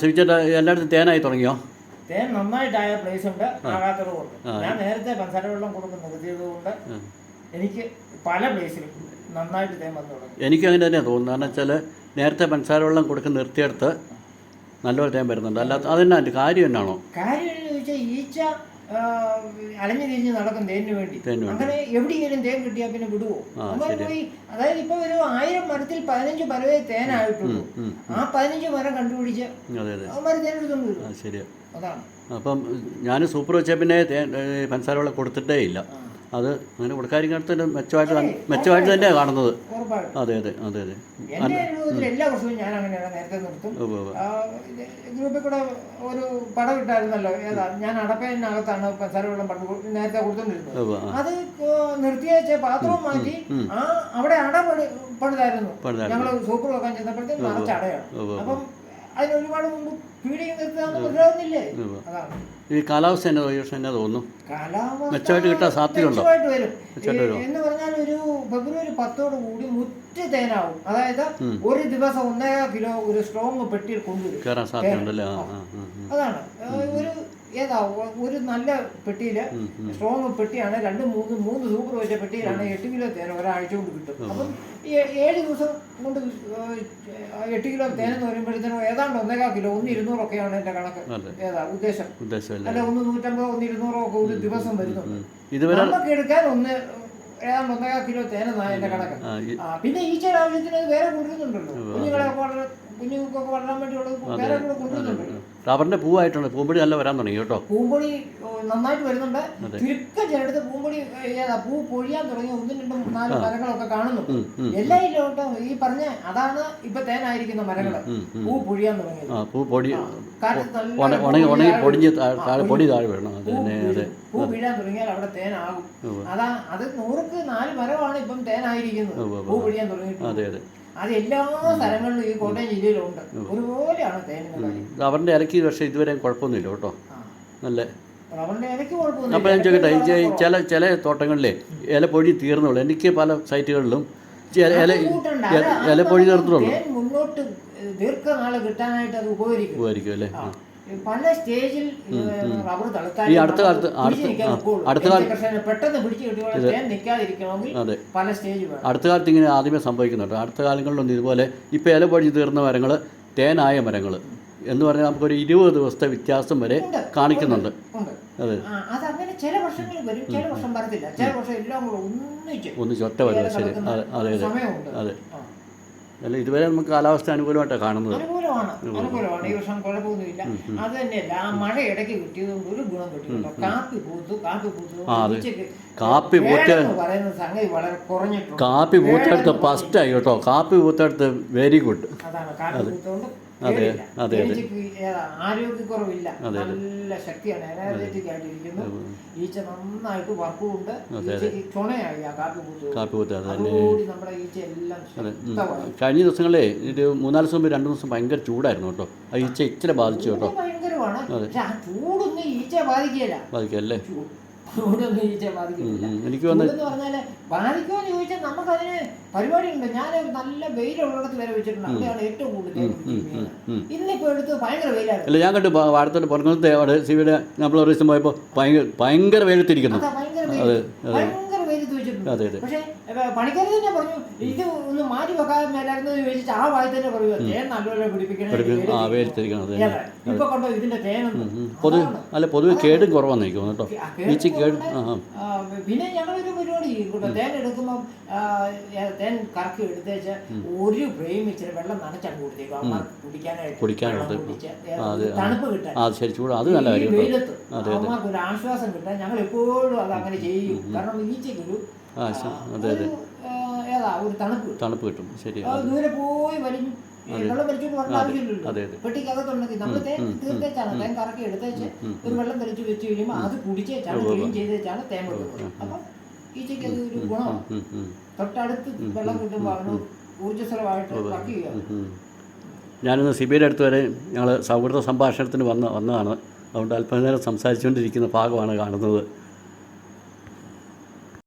ശിവിച്ചേട്ടാ എല്ലായിടത്തും തേനായി തുടങ്ങിയോ? തേൻ നന്നായിട്ടായ പ്ലേസ് ഉണ്ട്. ആകാത്തതുകൊണ്ട്. ഞാൻ നേരത്തെ പഞ്ചസാര വെള്ളം കൊടുക്കുന്ന കൊണ്ട് എനിക്ക് പല പ്ലേസിലും നന്നായിട്ട് തേൻ വന്നു തുടങ്ങി. എനിക്ക് അങ്ങനെ തന്നെയാണ് തോന്നുന്നത്. കാരണം വെച്ചാൽ നേരത്തെ പഞ്ചസാര വെള്ളം കൊടുക്കുന്ന നിർത്തിയെടുത്ത് നല്ലൊരു തേൻ വരുന്നുണ്ട്. അല്ലാത്ത അതെന്നാ അതിന്റെ കാര്യം എന്നാണോ? കാര്യം ചോദിച്ചാൽ ഈച്ച അലഞ്ഞു തിരിഞ്ഞ് നടക്കും തേനിന് വേണ്ടി. അങ്ങനെ എവിടെയെങ്കിലും തേൻ കിട്ടിയാൽ പിന്നെ വിടുവോ? പോയി അതായത് ഇപ്പൊ ഒരു ആയിരം മരത്തിൽ പതിനഞ്ച് മരവേ തേനായിട്ടുള്ളൂ. ആ പതിനഞ്ച് മരം കണ്ടുപിടിച്ച് തേനെടുത്തോണ്ട് വരും. അതാണ്. അപ്പം ഞാൻ സൂപ്പർ വെച്ചാൽ പിന്നെ പഞ്ചസാര വെള്ളം കൊടുത്തിട്ടേ ഇല്ല. അത് അങ്ങനെ കൊടുക്കാതിരിക്കുന്നിടത്ത് മെച്ചമായിട്ട് മെച്ചമായിട്ട് തന്നെ കാണുന്നത്. അതെ അതെ അതെ അതെ. എല്ലാ വർഷവും ഞാൻ അങ്ങനെയാണ് നേരത്തെ നിർത്തും. ഗ്രൂപ്പിൽ കൂടെ ഒരു പടം ഇട്ടായിരുന്നല്ലോ. ഏതാ? ഞാൻ അടപ്പേനകത്താണ് പഞ്ചാരവെള്ളം പണ്ട് നേരത്തെ കൊടുത്തോണ്ടിരുന്നത്. അത് നിർത്തിയ പാത്രവും മാറ്റി ആ അവിടെ അട പണി പണിതായിരുന്നു. ഞങ്ങൾ സൂപ്പർ വെക്കാൻ ചെന്നപ്പോഴത്തേക്കും നിറച്ച് അടയാണ്. ഉവ്വ്. അപ്പം അതിന് ഒരുപാട് മുമ്പ് ഫീഡിങ് നിർത്താന്ന് അതാണ്. ഈ കാലാവസ്ഥ എന്നെ എന്നാ തോന്നുന്നു? മെച്ചമായിട്ട് കിട്ടാൻ സാധ്യതയുണ്ടോ? എന്ന് പറഞ്ഞാൽ ഒരു ഫെബ്രുവരി പത്തോട് കൂടി മുറ്റ തേനാവും അതായത് ഒരു ദിവസം ഒന്നര കിലോ ഒരു സ്ട്രോങ് പെട്ടിയിൽ കൊണ്ടുവരും. അതാണ്. ഒരു ഏതാ ഒരു നല്ല പെട്ടിയിൽ സ്ട്രോങ് പെട്ടിയാണ്. രണ്ട് മൂന്ന് മൂന്ന് സൂപ്പർ വെച്ച പെട്ടിയിലാണ് എട്ട് കിലോ തേൻ ഒരാഴ്ച കൊണ്ട് കിട്ടും. അപ്പം ഏഴ് ദിവസം കൊണ്ട് എട്ട് കിലോ തേൻ എന്ന് പറയുമ്പോഴത്തേനും ഏതാണ്ട് ഒന്നേകാ കിലോ ഒന്ന് ഇരുന്നൂറൊക്കെയാണ് എന്റെ കണക്ക്. ഏതാ ഉദ്ദേശം. അല്ല? ഒന്ന് നൂറ്റമ്പതോ ഒന്ന് ഇരുന്നൂറോ ഒക്കെ ഒരു ദിവസം വരുന്നുണ്ട്. നമുക്ക് എടുക്കാൻ ഒന്ന് ഏതാണ്ട് ഒന്നേകാ കിലോ തേനെന്നാണ് എന്റെ കണക്ക്. പിന്നെ ഈച്ചയുടെ ആവശ്യത്തിന് വേറെ കൊടുക്കുന്നുണ്ടല്ലോ കുഞ്ഞുങ്ങളെ വളരെ കുഞ്ഞുങ്ങൾക്കൊക്കെ വളരാൻ വേണ്ടിയുള്ളത് വേറെ കൂടെ കൊണ്ടുവരുന്നുണ്ടല്ലോ റബ്ബറിന്റെ പൂവായിട്ടുണ്ട്. പൂമ്പൊടി നല്ല വരാൻ തുടങ്ങി കേട്ടോ. പൂമ്പൊടി നന്നായിട്ട് വരുന്നുണ്ട്. ചുരുക്കം ചിലടത്ത് പൂമ്പൊടി ഏതാ പൂ പൊഴിയാൻ തുടങ്ങി ഒന്നും രണ്ടും നാലും മരങ്ങളൊക്കെ കാണുന്നു. എല്ലാ ഇല്ലോട്ടും ഈ പറഞ്ഞ അതാണ് ഇപ്പൊ തേനായിരിക്കുന്ന മരങ്ങൾ പൂ പൊഴിയാൻ തുടങ്ങി പൂ പൊടി ഉണങ്ങി ഉണങ്ങി പൊടിഞ്ഞ് താഴെ പൊടി താഴെ വീഴണം. പൂ തന്നെ അതെ. പൂ വീഴാൻ തുടങ്ങിയാൽ അവിടെ തേനാകും. അതാ അത് നൂറുക്ക് നാല് മരമാണ് ഇപ്പം തേനായിരിക്കുന്നത്. പൂ പൊഴിയാൻ തുടങ്ങി അതെ അതെ. അത് എല്ലാ സ്ഥലങ്ങളിലും ഈ കോട്ടയം ജില്ലയിലുണ്ട്. ഒരുപോലെയാണ് തേനിന്റെ കാര്യം റബ്ബറിന്റെ ഇലക്ക് പക്ഷേ ഇതുവരെ കുഴപ്പമൊന്നുമില്ല കേട്ടോ. നല്ല അപ്പൊ ഇലയ്ക്ക് അപ്പോൾ കുഴപ്പമൊന്നുമില്ല ഞാൻ ചോദിക്കട്ടെ ഈ ചെ- ചില ചില തോട്ടങ്ങളിലെ ഇല പൊഴി തീർന്നുള്ളൂ. എനിക്ക് പല സൈറ്റുകളിലും ചില ഇല പൊഴി ഇല- അത് ഇലപ്പൊടി അത് തീർന്നുള്ളൂ തേൻ മുന്നോട്ട് ദീർഘനാൾ കിട്ടാനായിട്ട് അത് ഉപകരിക്കും. ഉപകരിക്കും അല്ലേ? ആ. പല സ്റ്റേജിൽ റബ്ബർ തളുത്താൽ ഈ അടുത്ത കാലത്ത് അടുത്ത കാലത്ത് പെട്ടെന്ന് പിടിച്ചു തേൻ നിൽക്കാതിരിക്കണമെങ്കിൽ അതെ. പല സ്റ്റേജ് വേണം. അടുത്ത കാലത്ത് ഇങ്ങനെ ആദ്യമേ സംഭവിക്കുന്നുണ്ട്. അടുത്ത കാലങ്ങളിലൊന്നും ഇതുപോലെ ഇപ്പോൾ ഇല പൊടി തീർന്ന മരങ്ങൾ തേനായ മരങ്ങൾ എന്ന് പറഞ്ഞാൽ നമുക്കൊരു ഇരുപത് ദിവസത്തെ വ്യത്യാസം വരെ കാണിക്കുന്നുണ്ട്. അതെ. അതങ്ങനെ ചില വർഷങ്ങളിൽ വരും ചില വർഷം വരത്തില്ല. ചില വർഷം എല്ലാം കൂടെ ഒന്നിച്ച് ഒന്ന് ചൊറ്റ വരും ശരി. അതെ അതെ അതെ. അതെ. അല്ല ഇതുവരെ നമുക്ക് കാലാവസ്ഥ അനുകൂലമായിട്ടാണ് കാണുന്നത്. അനുകൂലമാണ് അനുകൂലമാണ് ഈ വർഷം കുഴപ്പമൊന്നുമില്ല അത് തന്നെയല്ല. ആ മഴ ഇടയ്ക്ക് കിട്ടിയതുകൊണ്ട് ഒരു ഗുണം കിട്ടിയിട്ടുണ്ട് കാപ്പി പൂത്തു കാപ്പി പൂത്തു. കാപ്പി പൂത്ത പറയുന്ന സംഗതി വളരെ കുറഞ്ഞിട്ടുണ്ട്. കാപ്പി പൂത്തെടുത്ത് ഫസ്റ്റായി കേട്ടോ. കാപ്പി പൂത്തെടുത്ത് വെരി ഗുഡ് അതാണ്. കാപ്പി പൂത്തോണ്ട് അതെ. അതെ, അതെ. ആരോഗ്യക്കുറവില്ല. നല്ല ശക്തിയാണ്. എനർജറ്റിക് ആയിട്ടിരിക്കുന്നു. ഈച്ച നന്നായിട്ട് ഈച്ചയ്ക്ക് ചുണയായി ആ കാപ്പി പൂത്തു. നമ്മുടെ ഈച്ച എല്ലാം കഴിഞ്ഞ ദിവസങ്ങളെ ഒരു മൂന്നാൽ ദിവസം രണ്ട് ദിവസം ഭയങ്കര ചൂടായിരുന്നു കേട്ടോ. ആ ഈച്ച ഇച്ചിരി ബാധിച്ചു കേട്ടോ. ഭയങ്കരമാണ്. പക്ഷെ ആ ചൂടൊന്നും ഈച്ച ബാധിക്കുകയില്ല. ബാധിക്കല്ലേ ചൂടൊന്നും ഈച്ച എനിക്ക് പറഞ്ഞാൽ ബാധിക്കുമോ എന്ന് ചോദിച്ചാൽ നമുക്കതിന് പരിപാടിയുണ്ട്. ഞാൻ നല്ല വെയിലുള്ളിടത്ത് വരെ വെച്ചിട്ടുണ്ട്. അവിടെയാണ് ഏറ്റവും കൂടുതൽ തേൻ പിടിച്ചിരിക്കുന്നത്. ഇന്നിപ്പോ എടുത്ത് ഭയങ്കര വെയിലാണ് അല്ല ഞാൻ കണ്ടു വാർത്തയുടെ പുറങ്ങത്തെ അവിടെ സിവിയുടെ നമ്മൾ ഒരു ദിവസം പോയപ്പോൾ ഭയങ്കര ഭയങ്കര വെയിലത്തിരിക്കുന്നു. അതെ. ഭയങ്കര വെയിൽ ഭയങ്കര വെയിലത്ത് വെച്ചിട്ടുണ്ട് അതെ അതെ. പക്ഷേ പണിക്കാർ തന്നെ പറഞ്ഞു ഇത് ഒന്ന് മാറ്റി വെക്കാൻ മേലായിരുന്നു ചോദിച്ചിട്ട് ആ വായി തന്നെ പറയുക തേൻ നല്ലപോലെ പിടിപ്പിക്കണേ ആ? ഇപ്പൊ കണ്ടോ ഇതിന്റെ തേനൊന്നും പൊതുവെ. അല്ല പൊതുവെ കേടും കുറവാന്ന് എനിക്ക് തോന്നുന്നു കേട്ടോ ഈച്ചി കേട് പിന്നെ ഞങ്ങളൊരു പരിപാടി ചെയ്യും തേൻ എടുക്കുമ്പോൾ തേൻ കറക്കി എടുത്തേച്ച് ഒരു ഫ്രെയിം ഇച്ചിരി വെള്ളം നനച്ചങ്ങ് കൊടുത്തേക്കും കുടിക്കാനായിട്ട് കുടിക്കാനായിട്ട്. തണുപ്പ് കിട്ടാൻ. ആ ശരി ചൂട്. അത് നല്ല കാര്യം കേട്ടോ. വെയിലത്ത് അമ്മമാർക്ക് ഒരു ആശ്വാസം കിട്ടാൻ ഞങ്ങൾ എപ്പോഴും അത് അങ്ങനെ ചെയ്യും. കാരണം ഈച്ചയ്ക്കൊരു ആ അതെ അതെ. ഒരു, ഏതാ ഒരു തണുപ്പ്. കിട്ടും. തണുപ്പ് കിട്ടും. ശരി ദൂരെ പോയി വലിഞ്ഞു ഈ വെള്ളം വലിച്ചോണ്ട് വരേണ്ട ആവശ്യമില്ലല്ലോ. അതെ, അതെ. പെട്ടിക്കകത്തുണ്ടെങ്കിൽ നമ്മൾ തേൻ തീർത്തേച്ചാണ്. തേൻ കറക്കി എടുത്തേച്ച് ഒരു വെള്ളം തെളിച്ച് വെച്ച് കഴിയുമ്പോൾ അത് കുടിച്ചേച്ചാണ് ക്ലീൻ ചെയ്തേച്ചാണ് തേൻ വെക്കുന്നത് അപ്പം ഈച്ചയ്ക്ക് അത് ഒരു ഗുണമാണ് ഉം, ഉം, തൊട്ടടുത്ത് വെള്ളം കിട്ടുമ്പോൾ അവന് ഊർജസ്വലമായിട്ട് വർക്ക് ചെയ്യുക. ഉം. ഞാനിന്ന് സിബിയുടെ അടുത്ത് വരെ ഞങ്ങൾ സൗഹൃദ സംഭാഷണത്തിന് വന്ന വന്നതാണ്. അതുകൊണ്ട് അല്പനേരം സംസാരിച്ചുകൊണ്ടിരിക്കുന്ന ഭാഗമാണ് കാണുന്നത്.